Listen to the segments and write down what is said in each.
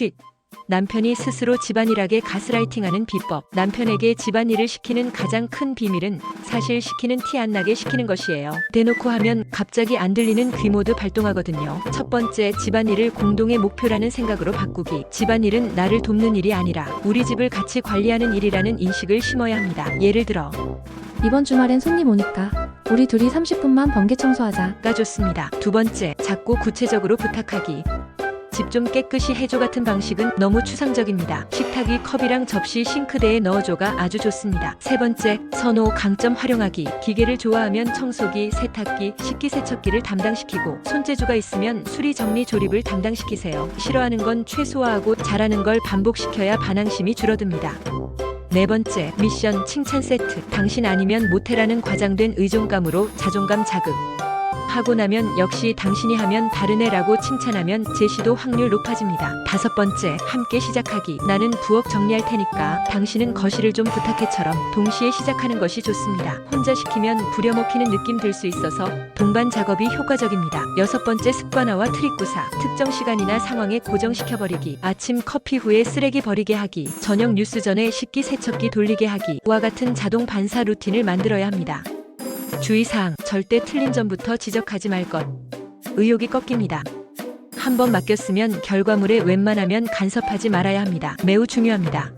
쉿. 남편이 스스로 집안일하게 가스라이팅하는 비법. 남편에게 집안일을 시키는 가장 큰 비밀은 사실 시키는 티 안 나게 시키는 것이에요. 대놓고 하면 갑자기 안 들리는 귀 모두 발동하거든요. 첫 번째, 집안일을 공동의 목표라는 생각으로 바꾸기. 집안일은 나를 돕는 일이 아니라 우리 집을 같이 관리하는 일이라는 인식을 심어야 합니다. 예를 들어, 이번 주말엔 손님 오니까 우리 둘이 30분만 번개 청소하자. 가 좋습니다. 두 번째, 작고 구체적으로 부탁하기. 집 좀 깨끗이 해줘 같은 방식은 너무 추상적입니다. 식탁이 컵이랑 접시 싱크대에 넣어줘가 아주 좋습니다. 세 번째, 선호 강점 활용하기. 기계를 좋아하면 청소기, 세탁기, 식기세척기를 담당시키고 손재주가 있으면 수리 정리 조립을 담당시키세요. 싫어하는 건 최소화하고 잘하는 걸 반복시켜야 반항심이 줄어듭니다. 네 번째, 미션 칭찬 세트. 당신 아니면 못해라는 과장된 의존감으로 자존감 자극. 하고 나면 역시 당신이 하면 다른 애라고 칭찬하면 제시도 확률 높아집니다. 다섯 번째, 함께 시작하기. 나는 부엌 정리할 테니까 당신은 거실을 좀 부탁해처럼 동시에 시작하는 것이 좋습니다. 혼자 시키면 부려먹히는 느낌 들 수 있어서 동반 작업이 효과적입니다. 여섯 번째, 습관화와 트릭 구사. 특정 시간이나 상황에 고정시켜 버리기. 아침 커피 후에 쓰레기 버리게 하기. 저녁 뉴스 전에 식기 세척기 돌리게 하기. 와 같은 자동 반사 루틴을 만들어야 합니다. 주의사항, 절대 틀린 점부터 지적하지 말 것. 의욕이 꺾입니다. 한번 맡겼으면 결과물에 웬만하면 간섭하지 말아야 합니다. 매우 중요합니다.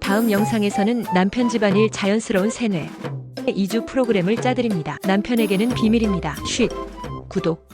다음 영상에서는 남편 집안일 자연스러운 세뇌 2주 프로그램을 짜드립니다. 남편에게는 비밀입니다. 쉿. 구독.